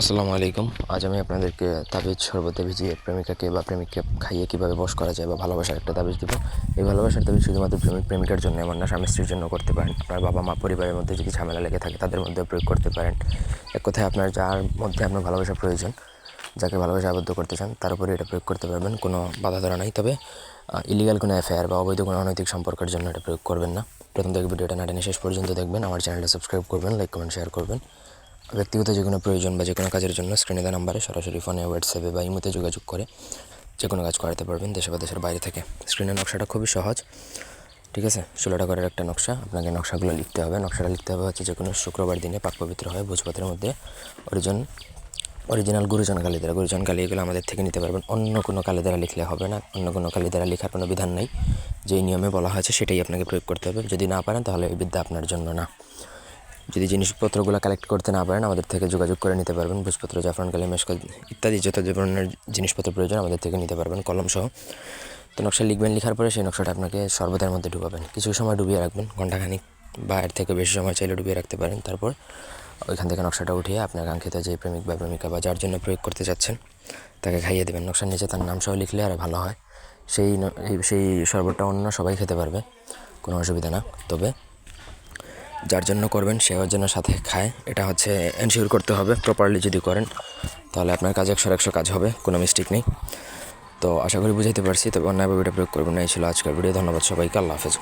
আসসালামু আলাইকুম। আজ আমি আপনাদেরকে তাবিজ শরবতে ভিজিয়ে প্রেমিকাকে বা প্রেমিককে খাইয়ে কীভাবে বশ করা যায় বা ভালোবাসার একটা তাবিজ দেবো। এই ভালোবাসার তাবিজ শুধুমাত্র প্রেমিক, প্রেমিকার জন্য এমন না, স্বামী স্ত্রীর জন্য করতে পারেন। আপনার বাবা মা, পরিবারের মধ্যে যদি ঝামেলা লেগে থাকে, তাদের মধ্যে প্রয়োগ করতে পারেন। এক কথায় আপনার যার মধ্যে আপনার ভালোবাসা প্রয়োজন, যাকে ভালোবাসা আবদ্ধ করতে চান, তার উপরে এটা প্রয়োগ করতে পারবেন। কোনো বাধা ধরা নাই। তবে ইলিগাল কোনো অ্যাফেয়ার বা অবৈধ কোনো অনৈতিক সম্পর্কের জন্য এটা প্রয়োগ করবেন না। প্রথম থেকে ভিডিওটা না টেনে শেষ পর্যন্ত দেখবেন। আমার চ্যানেলটা সাবস্ক্রাইব করবেন লাইক কমেন্ট শেয়ার করবেন। ব্যক্তিগত যে কোনো প্রয়োজন বা যে কোনো কাজের জন্য স্ক্রিনে দেওয়া নাম্বারে সরাসরি ফোনে হোয়াটসঅ্যাপে বা ইমোতে যোগাযোগ করে যে কোনো কাজ করাতে পারবেন দেশে বা দেশের বাইরে থেকে। স্ক্রিনের নকশাটা খুবই সহজ, ঠিক আছে? ষোলোটা করার একটা নকশা, আপনাকে নকশাগুলো লিখতে হবে। নকশাটা লিখতে হবে হচ্ছে যে কোনো শুক্রবার দিনে পাক পবিত্র হয় ভোজপাতের মধ্যে অরিজন অরিজিনাল গুরুজন কালী দ্বারা গুরুজন কালী এগুলো আমাদের থেকে নিতে পারবেন। অন্য কোনো কালী দ্বারা লিখলে হবে না। অন্য কোনো কালী দ্বারা লেখার কোনো বিধান নেই। যেই নিয়মে বলা হয়েছে সেটাই আপনাকে প্রয়োগ করতে হবে। যদি না পারেন তাহলে এই বিদ্যা আপনার জন্য না। যদি জিনিসপত্রগুলো কালেক্ট করতে না পারেন, আমাদের থেকে যোগাযোগ করে নিতে পারবেন। ভোজপত্র, জাফরান কালি মেশকল ইত্যাদি যত ধরনের জিনিসপত্র প্রয়োজন, আমাদের থেকে নিতে পারবেন কলম সহ তো নকশা লিখবেন লেখার পরে সেই নকশাটা আপনাকে সর্বদার মধ্যে ডুবাবেন কিছু সময় ডুবিয়ে রাখবেন ঘন্টাখানিক বা এর থেকে বেশি সময় চাইলে ডুবিয়ে রাখতে পারেন। তারপর ওইখান থেকে নকশাটা উঠিয়ে আপনার কাঙ্ক্ষিত যে প্রেমিক বা প্রেমিকা বা যার জন্য প্রয়োগ করতে চাচ্ছেন, তাকে খাইয়ে দেবেন। নকশার নিচে তার নাম সহ লিখলে আর ভালো হয়। সেই সেই শরবতটা অন্য সবাই খেতে পারবে, কোনো অসুবিধা না। তবে যার জন্য করবেন সেও জন্য সাথে খায়। এটা হচ্ছে এনশিওর করতে হবে প্রপারলি যদি করেন, তাহলে আপনার কাজ একশো একশো কাজ হবে, কোনো মিস্টেক নেই। তো আশা করি বুঝাইতে পারছি, তবে অন্যায়ভাবে এটা প্রয়োগ করবেন না, এই ছিল আজকের ভিডিও ধন্যবাদ সবাইকে, আল্লাহ হাফেজ।